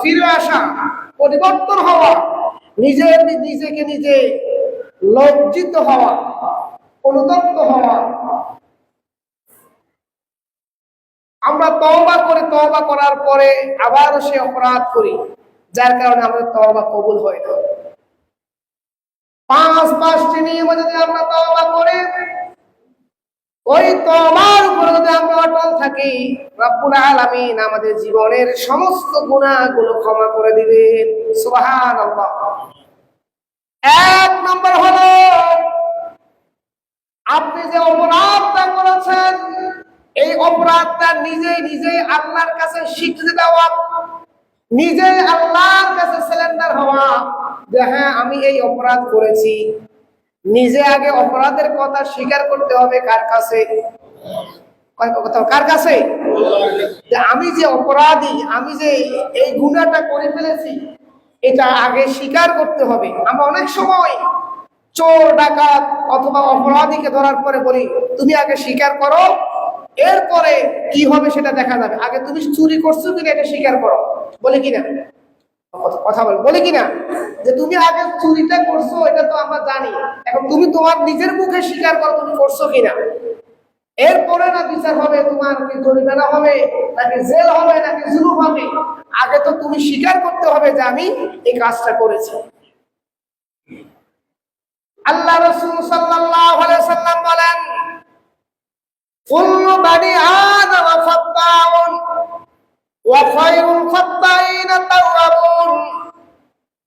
ফিরে আসা, পরিবর্তন হওয়া, নিজের নিজেকে নিজে লজ্জিত হওয়া, অনুতপ্ত হওয়া, আমরা তওবা করে তওবা করার পরে আবার সে অপরাধ করি, যার কারণে আমাদের তওবা কবুল হয় না। পাঁচ পাঁচটি নিয়মে যদি আমরা তওবা করি ওই তওবার উপরে যদি আমরা অটল থাকি, রব্বুল আলামিন আমাদের জীবনের সমস্ত গুনাহগুলো ক্ষমা করে দিবেন। সুবহানাল্লাহ। এক নম্বর হলো, আপনি যে অপরাধটা করেছেন, এই অপরাধটা নিজে নিজে আল্লাহর কাছে স্বীকৃতি দেওয়া, নিজে আল্লাহর কাছে সিলিন্ডার হওয়া, যে হ্যাঁ আমি এই অপরাধ করেছি। নিজে আগে অপরাধের কথা স্বীকার করতে হবে কার কাছে? কার কাছে? আমি যে অপরাধী, আমি যে এই গুণাটা করে ফেলেছি, এটা আগে স্বীকার করতে হবে। আমরা অনেক সময় চোর, ডাকাত অথবা অপরাধীকে ধরার পরে বলি, তুমি আগে স্বীকার করো, এরপরে কি হবে সেটা দেখা যাবে। আগে, তুমি চুরি করছ কিনা এটা স্বীকার করো। বলে কিনা? কথা- বল। বলে কিনা? যে তুমি আগে চুরিটা করছ, এটা তো আমরা জানি। এখন তুমি তোমার নিজের মুখে স্বীকার করো তুমি করছ কিনা। এরপরে না বিচার হবে তোমার কি জরিমানা হবে, নাকি জেল হবে, নাকি জুলুম হবে। আগে তো তুমি স্বীকার করতে হবে যে আমি এই কাজটা করেছি। আল্লাহ রসুল আলাইহি সাল্লাম বলেন, কুল্লু বানি আদম ফাত্তাউন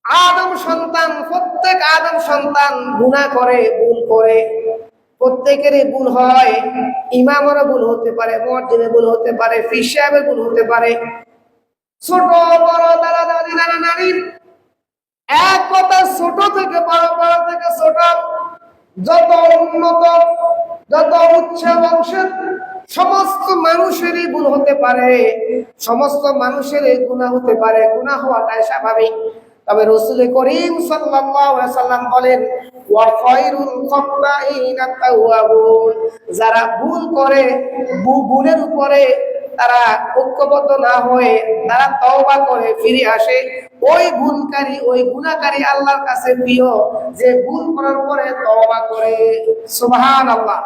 আদম সন্তান, প্রত্যেক আদম সন্তান গুনাহ করে, ভুল করে। প্রত্যেকেরই ভুল হয়। ইমামেরও ভুল হতে পারে মসজিদে ভুল হতে পারে ফির সাহেবের ভুল হতে পারে। ছোট, বড় দাদা দাদি নানা, নানির এক কথা ছোট থেকে বড় বড় থেকে ছোট। যত উন্নত, যত উচ্চ বংশের সমস্ত মানুষেরই ভুল হতে পারে, সমস্ত মানুষেরই গুণা হতে পারে গুণা হওয়াটাই স্বাভাবিক। তবে রসুল করিম সাল্লাম বলেন যারা ভুল করে ভুলের উপরে তারা ঐক্যবদ্ধ না হয়ে, তারা তওবা করে ফিরে আসে। ওই ভুলকারী, ওই গুনাহকারী আল্লাহর কাছে প্রিয়, যে ভুল করার পরে তওবা করে। সুবহানাল্লাহ।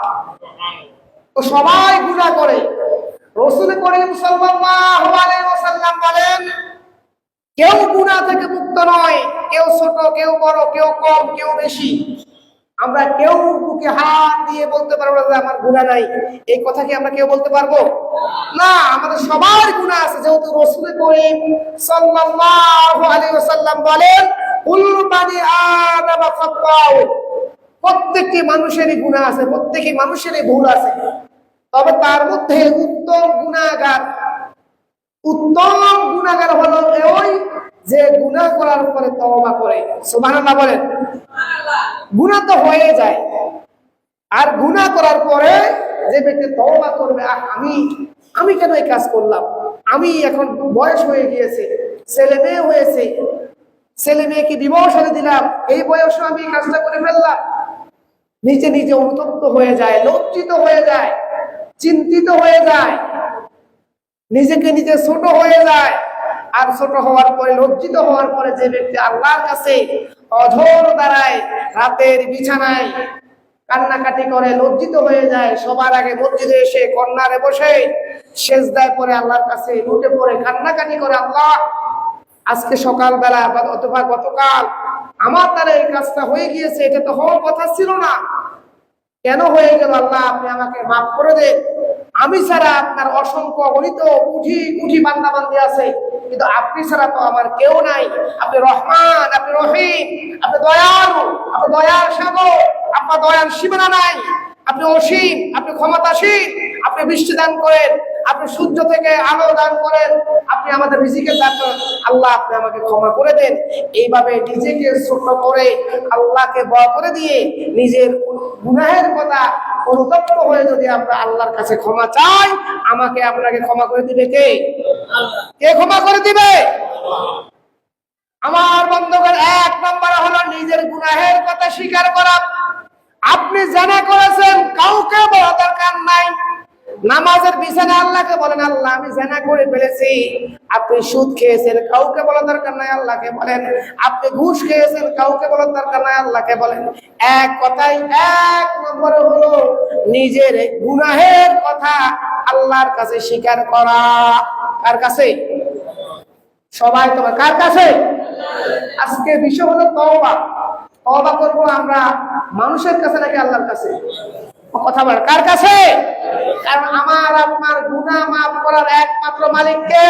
তো সবাই গুনাহ করে। রসুল করিম ওয়াসাল্লাম বলেন, কেউ গুনাহ থেকে মুক্ত নয়, কেউ ছোট, কেউ বড়, কেউ কম, কেউ বেশি। আমরা কেউ বুকে হাত দিয়ে বলতে পারব না আমার গুনাহ নাই। এই কথা কি আমরা কেউ বলতে পারব? না, আমাদের সবার গুনাহ আছে। যেহেতু রসুল করিম সাল্লাল্লাহু আলাইহি ওয়াসাল্লাম বলেন প্রত্যেকটি মানুষেরই গুনাহ আছে, প্রত্যেকটি মানুষেরই ভুল আছে। তবে তার মধ্যে উত্তম গুনাহগার উত্তম গুণাগার হলো ওই যে গুনাহ করার পরে তওবা করে। সুবহানাল্লাহ বলেন। গুনাহ তো হয়ে যায়। আর গুনাহ করার পরে যে ব্যক্তি তওবা করবে আহ, আমি আমি কেন এই কাজ করলাম? আমি এখন বয়স হয়ে গিয়েছে ছেলে মেয়ে হয়েছে ছেলে মেয়েকে বিবাহ সাথে দিলাম এই বয়সে আমি এই কাজটা করে ফেললাম। নিজে নিজে অনুতপ্ত হয়ে যায় লজ্জিত হয়ে যায়। চিন্তিত হয়ে যায়। নিজেকে নিজে ছোট হয়ে যায়। আর ছোট হওয়ার পরে, লজ্জিত হওয়ার পরে যে ব্যক্তি আল্লাহর কাছে অধর দাঁড়ায়, রাতের বিছানায় কান্নাকাটি করে, লজ্জিত হয়ে যায়, সবার আগে মসজিদে এসে কন্যারে বসে, সেজদায় পরে আল্লাহর কাছে লুটে পড়ে, কান্নাকাটি করে, আল্লাহ, আজকে সকালবেলা অথবা গতকাল আমার দ্বারা এই কাজটা হয়ে গিয়েছে, এটা তো হওয়ার কথা ছিল না। কেন হয়ে গেল আল্লাহ? আপনি আমাকে মাফ করে দেন। আমি ছাড়া আপনার অসংখ্য অগণিত কুঠি কুঠি বান্দা বান্দি আছে। কিন্তু আপনি ছাড়া তো আমার কেউ নাই। আপনি রহমান, আপনি রহিম, আপনি দয়ালু, আপনি দয়ার সাগর, আপনার দয়ার সীমানা নাই। আপনি অসীম, আপনি ক্ষমতাসীন, আপনি বৃষ্টি দান করেন। আপনি সূর্য থেকে আলো দান করেন, আপনি আমাদের রিজিকের দান করেন, আল্লাহ আপনি আমাকে ক্ষমা করে দেন। এইভাবে নিজেকে ছোট করে আল্লাহকে ভয় করে দিয়ে নিজের গুনাহের কথা অনুতপ্ত হয়ে যদি আমরা আল্লাহর কাছে ক্ষমা চাই, আমাকে আপনাকে ক্ষমা করে দিবে কে? কে ক্ষমা করে দিবে? আমার বন্ধুগণ, এক নম্বর হলো নিজের গুনাহের কথা স্বীকার করা। আপনি জানা করেছেন, কাউকে বলা দরকার নাই। নামাজের বিছানা আল্লাহকে বলেন, আল্লাহ, আমি জেনা করে ফেলেছি। আপনি সুদ খেয়েছেন, কাউকে বলার দরকার নাই, আল্লাহকে বলেন। আপনি ঘুষ খেয়েছেন, কাউকে বলার দরকার নাই, আল্লাহকে বলেন। এক কথাই এক নম্বরে হলো নিজের গুনাহের কথা আল্লাহর কাছে স্বীকার করা। কার কাছে? সবাই তোমার কার কাছে? আজকে বিষয় হলো তওবা। তওবা করব আমরা মানুষের কাছে নাকি আল্লাহর কাছে? কথা বল। কার কাছে? কারণ আমার আপনার গুনাহ মাফ করার একমাত্র মালিক কে?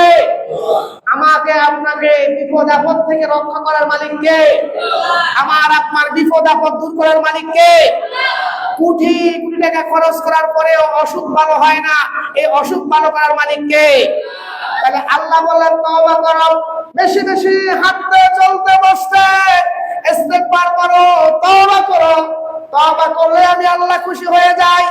আমাকে আপনাকে বিপদ আপদ থেকে রক্ষা করার মালিক কে? আমার আপনার বিপদ আপদ দূর করার মালিক কে? কোটি কোটি টাকা খরচ করার পরেও অসুখ ভালো হয় না। এই অসুখ ভালো করার মালিক কে? তাহলে আল্লাহ বললেন, তওবা করো। বেশি বেশি হাঁটতে চলতে বসতে ইস্তেগফার করো, তওবা করো। তওবা করলে আমি আল্লাহ খুশি হয়ে যাই।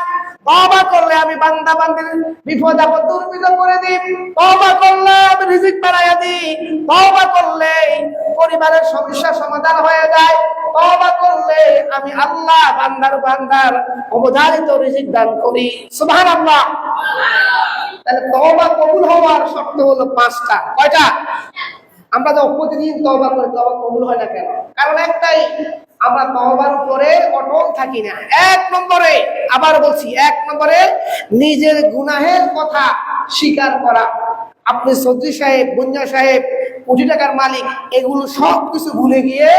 তওবা করলে আমি বান্দা বান্দির বিপদ আপদ দুর্বিধ করে দিই। তওবা করলে আমি রিজিক বাড়াইয়া দিই। তওবা করলে পরিবারের সমস্যা সমাধান হয়ে যায়। তওবা করলে আমি আল্লাহ বান্দার বান্দার অবধারিত রিজিক দান করি। সুবহানাল্লাহ। তাহলে তওবা কবুল হওয়ার শর্ত হলো পাঁচটা। কয়টা? আমরা তো প্রতিদিন তওবা করি, তওবা কবুল হয় না কেন? কারণ একটাই, আমরা তওবার উপরে অটল থাকি না। এক নম্বরে আবার বলছি, এক নম্বরে নিজের গুনাহের কথা স্বীকার করা। আপনি সৌদি সাহেব বুঞ্জা সাহেব, কোটি টাকার মালিক, এগুলো সব কিছু ভুলে গিয়ে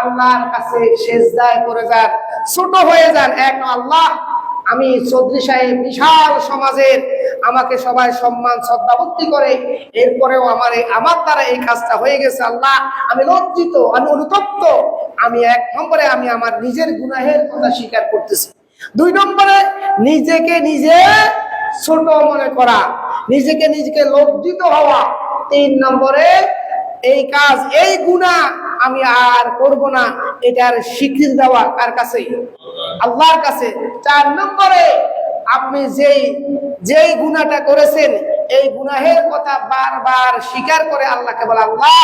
আল্লাহর কাছে সেজদায় করে যান, ছোট হয়ে যান। এক আল্লাহ আমি চৌধুরী সাহেব বিশাল সমাজের, আমাকে সবাই সম্মান, শ্রদ্ধা ভক্তি করে। এরপরেও আমার আমার দ্বারা এই কাজটা হয়ে গেছে, আল্লাহ। আমি লজ্জিত, আমি অনুতপ্ত। আমি এক নম্বরে আমি আমার নিজের গুনাহের কথা স্বীকার করতেছি। দুই নম্বরে, নিজেকে নিজে ছোট মনে করা, নিজেকে নিজেকে লজ্জিত হওয়া। তিন নম্বরে, এই কাজ, এই গুণা আমি আর করব না এটার স্বীকৃতি দেওয়া কার কাছে আল্লাহর কাছে চার নম্বরে আপনি যেই যেই গুণাটা করেছেন, এই গুনাহের কথা বারবার স্বীকার করে আল্লাহকে বলে, আল্লাহ,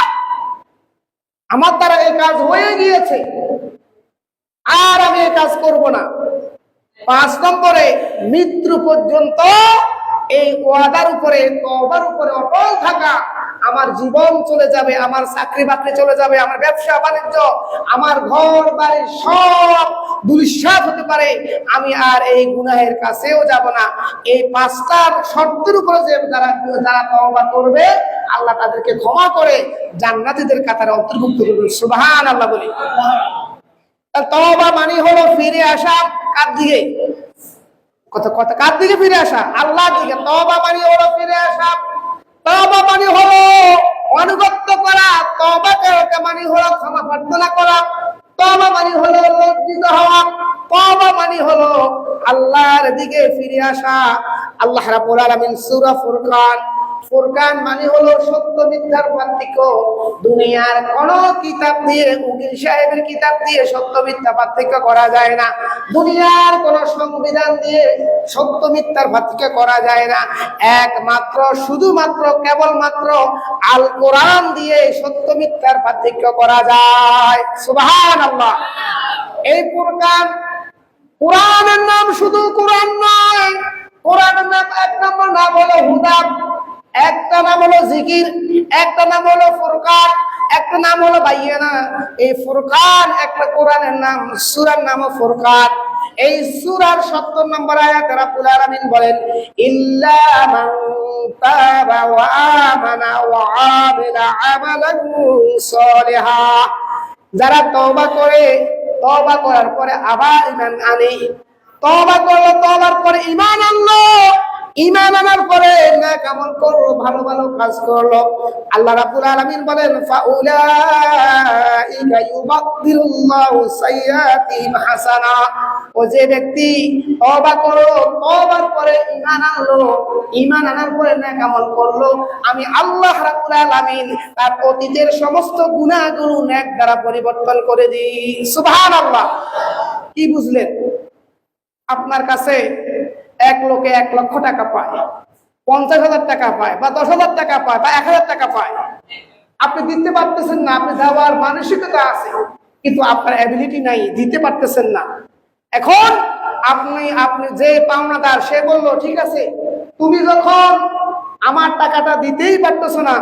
আমার দ্বারা এই কাজ হয়ে গিয়েছে। আর আমি এই কাজ করব না। পাঁচ নম্বরে, মৃত্যু পর্যন্ত এই ওয়াদার উপরে তবার উপরে অটল থাকা। আমার জীবন চলে যাবে, আমার চাকরি বাকরি চলে যাবে, আমার ব্যবসা বাণিজ্য, আমার ঘর, বাড়ি সব দুলিশ্বাস হতে পারে। আমি আর এই গুনাহের কাছেও যাব না। এই পাঁচটার শর্তের উপরে যে যারা যারা তওবা করবে, আল্লাহ তাদেরকে ক্ষমা করে জান্নাতীদের কাতারে অন্তর্ভুক্ত করবে। সুবহান আল্লাহ বলি তওবা মানে হলো ফিরে আসা কার দিকে? কত কত কার দিকে ফিরে আসা? আল্লাহ দিকে। তওবা মানে হলো ফিরে আসা। তওবা মানে হলো অনুগত্য করা তবা করা মানে হলো ক্ষমা প্রার্থনা করা। তবা মানে হলো লজ্জিত হওয়া তবা মানে হলো আল্লাহর দিকে ফিরে আসা। আল্লাহ রাব্বুল আলামিন সূরা ফুরকান ফুরকান মানে হলো সত্য মিথ্যার পার্থক্য দুনিয়ার কোন কিতাব দিয়ে, উকিল সাহেবের কিতাব দিয়ে সত্য মিথ্যা পার্থক্য করা যায় না। দুনিয়ার কোন সংবিধান দিয়ে সত্য মিথ্যার পার্থক্য করা যায় না। একমাত্র, শুধুমাত্র, কেবলমাত্র আল কোরআন দিয়ে সত্য মিথ্যার পার্থক্য করা যায়। সুবহান আল্লাহ এই ফুরকান কোরআনের নাম শুধু কোরআন নয়। কোরআনের নাম এক নম্বর নাম হলো হুদা একটা নাম হলো জিকির, একটা নাম হলো ফুরকান, একটা নাম হলো বাইয়ানা। এই ফুরকান একটা কোরআনের নাম, সুরার নাম ফুরকান। এই সুরার সত্তর নম্বর আয়াত রাব্বুল আলামিন বলেন, ইল্লা তাবা ওয়া যারা তওবা করে, তওবা করার পরে আবার ঈমান আনে। তওবা করল তওবার পরে ঈমান আনলো। ঈমান আনার পরে নেক আমল করল ভালো ভালো কাজ করল আল্লাহ রাব্বুল আলামিন বলেন হাসানা। ও যে ব্যক্তি তওবা করল তওবার পরে ঈমান আনলো, ঈমান আনার পরে নেক আমল করল, আমি আল্লাহ রাব্বুল আলামিন তার অতীতের সমস্ত গুনাহগুলো নেক দ্বারা পরিবর্তন করে দিই। সুবহানাল্লাহ। কি বুঝলেন? আপনার কাছে এক লোকে এক লক্ষ টাকা পায়, পঞ্চাশ হাজার টাকা পায়, বা দশ হাজার টাকা পায়, বা এক হাজার টাকা পায়। আপনি দিতে পারতেছেন না, আপনি দেওয়ার মানসিকতা আছে, কিন্তু আপনার অ্যাবিলিটি নাই, দিতে পারতেছেন না। এখন আপনি আপনি যে পাওনাদার, সে বলল, ঠিক আছে, তুমি যখন আমার টাকাটা দিতেই পারতেছো না